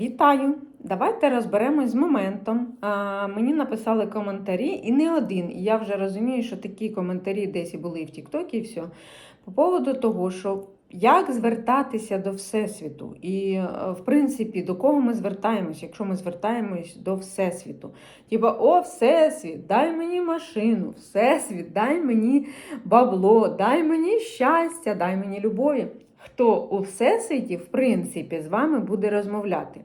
Вітаю! Давайте розберемось з моментом. А, мені написали коментарі, і не один. І я вже розумію, що такі коментарі десь і були і в Тіктокі, і все. По поводу того, що як звертатися до Всесвіту, і, е, в принципі, до кого ми звертаємось, якщо ми звертаємось до Всесвіту. Типа, о, Всесвіт, дай мені машину, Всесвіт, дай мені бабло, дай мені щастя, дай мені любові. Хто у всесвіті, в принципі, з вами буде розмовляти.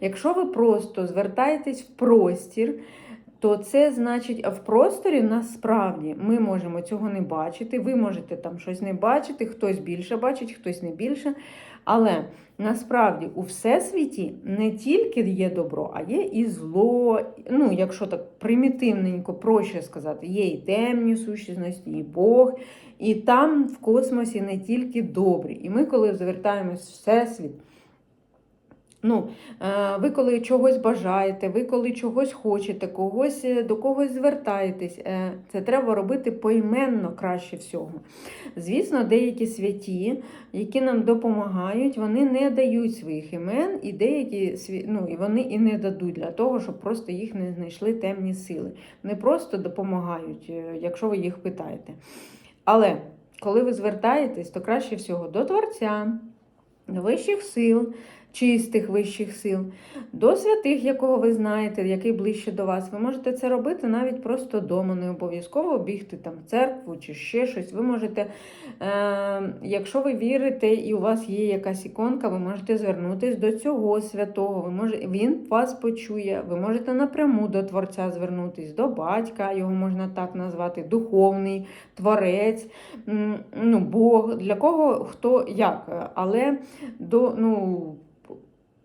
Якщо ви просто звертаєтесь в простір, то це значить, а в просторі насправді ми можемо цього не бачити. Ви можете там щось не бачити, хтось більше бачить, хтось не більше. Але насправді у всесвіті не тільки є добро, а є і зло. Ну, якщо так примітивненько, проще сказати, є і темні сущності, і Бог. І там в космосі не тільки добрі. І ми, коли звертаємось в всесвіт. Ну, е, ви коли чогось бажаєте, ви коли чогось хочете, когось е, до когось звертаєтесь, е, це треба робити поіменно краще всього. Звісно, деякі святі, які нам допомагають, вони не дають своїх імен, і деякі ну, і вони і не дадуть для того, щоб просто їх не знайшли темні сили. Вони просто допомагають, якщо ви їх питаєте. Але коли ви звертаєтесь, то краще всього до Творця, до вищих сил чистих вищих сил, до святих, якого ви знаєте, який ближче до вас. Ви можете це робити навіть просто вдома, не обов'язково бігти там в церкву чи ще щось. Ви можете, е, якщо ви вірите і у вас є якась іконка, ви можете звернутися до цього святого. Ви може, Він вас почує, ви можете напряму до Творця звернутися, до батька, його можна так назвати, духовний, творець, ну, Бог, для кого хто як. Але до, ну,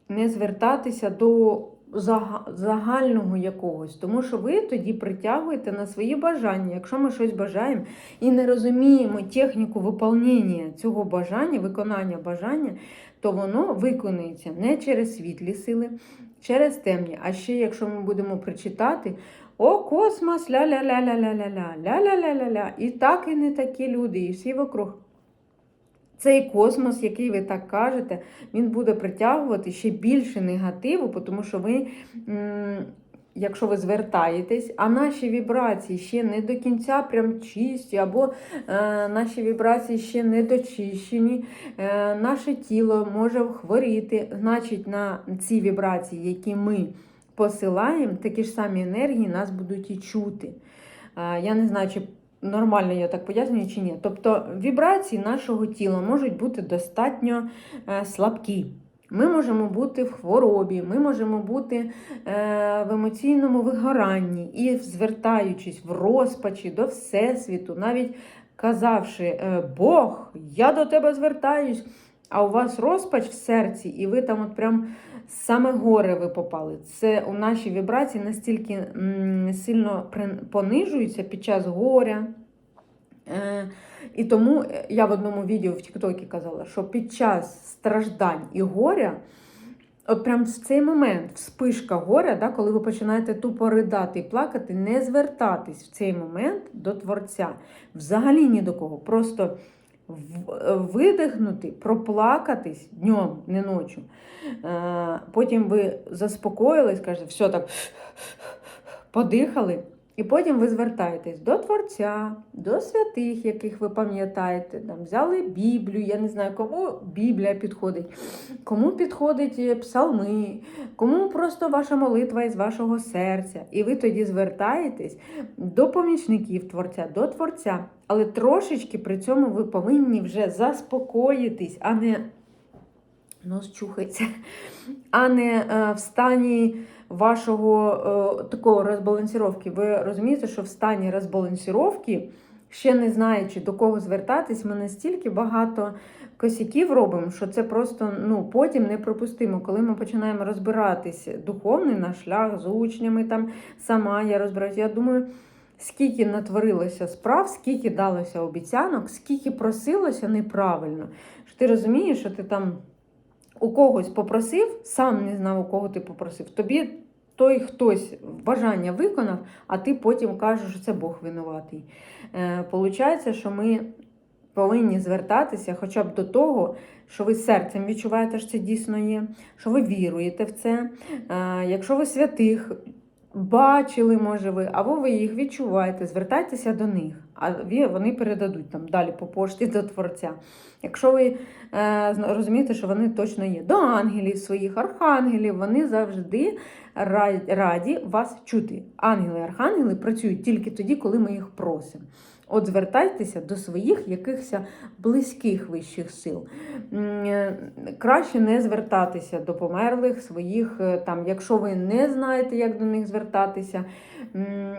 не звертатися до загального якогось, тому що ви тоді притягуєте на свої бажання. Якщо ми щось бажаємо і не розуміємо техніку виконання цього бажання, виконання бажання, то воно виконується не через світлі сили, через темні. А ще, якщо ми будемо причитати, о, космос, ля-ля-ля-ля-ля-ля-ля, ля-ля-ля-ля-ля, і так і не такі люди, і всі вокруг. Цей космос, який ви так кажете, він буде притягувати ще більше негативу, тому що ви, якщо ви звертаєтесь, а наші вібрації ще не до кінця прям чисті, або е, наші вібрації ще не дочищені, е, наше тіло може хворіти, значить, на ці вібрації, які ми посилаємо, такі ж самі енергії нас будуть і чути. Е, я не знаю, чи Нормально я так пояснюю чи ні. Тобто вібрації нашого тіла можуть бути достатньо е, слабкі. Ми можемо бути в хворобі, ми можемо бути е, в емоційному вигоранні і, звертаючись в розпачі до Всесвіту, навіть казавши е, Бог, я до тебе звертаюсь, а у вас розпач в серці, і ви там от прям саме горе ви попали. Це у наші вібрації настільки сильно понижуються під час горя. Е, І тому я в одному відео в Тіктокі казала, що під час страждань і горя. От прям в цей момент вспишка горя, да, коли ви починаєте тупо ридати і плакати, не звертатись в цей момент до Творця. Взагалі ні до кого. Просто видихнути, проплакатись днем, не ночі. Е, потім ви заспокоїлись, кажете, все так подихали. І потім ви звертаєтесь до Творця, до святих, яких ви пам'ятаєте, там взяли Біблію, я не знаю, кому Біблія підходить, кому підходить е, псалми, кому просто ваша молитва із вашого серця. І ви тоді звертаєтесь до помічників Творця, до Творця. Але трошечки при цьому ви повинні вже заспокоїтись, а не нос чухається, а не е, в стані вашого е, такого розбалансіровки. Ви розумієте, що в стані розбалансіровки, ще не знаючи до кого звертатись, ми настільки багато косяків робимо, що це просто ну, потім неприпустимо. Коли ми починаємо розбиратись духовний наш шлях з учнями, там сама я розбираюся, я думаю. Скільки натворилося справ, скільки далося обіцянок, скільки просилося неправильно. Що Ти розумієш, що ти там у когось попросив, сам не знав, у кого ти попросив. Тобі той хтось бажання виконав, а ти потім кажеш, що це Бог винуватий. Е, Получається, що ми повинні звертатися хоча б до того, що ви серцем відчуваєте, що це дійсно є, що ви віруєте в це. Е, Якщо ви святих бачили, може ви, або ви їх відчуваєте, звертайтеся до них, а вони передадуть там далі по пошті до Творця. Якщо ви е, розумієте, що вони точно є, до ангелів своїх, архангелів, вони завжди раді вас чути. Ангели, архангели працюють тільки тоді, коли ми їх просимо. От звертайтеся до своїх якихось близьких вищих сил. Е, Краще не звертатися до померлих своїх, е, там, якщо ви не знаєте, як до них звертатися.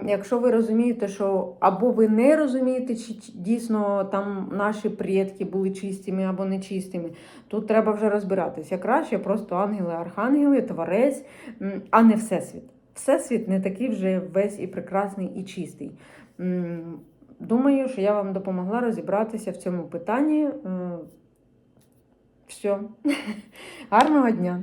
Якщо ви розумієте, що або ви не розумієте, чи дійсно там наші предки були чистими або нечистими, тут треба вже розбиратися. Краще просто ангели, архангели, творець, а не всесвіт. Всесвіт не такий вже весь і прекрасний, і чистий. Думаю, що я вам допомогла розібратися в цьому питанні. Все. Гарного дня!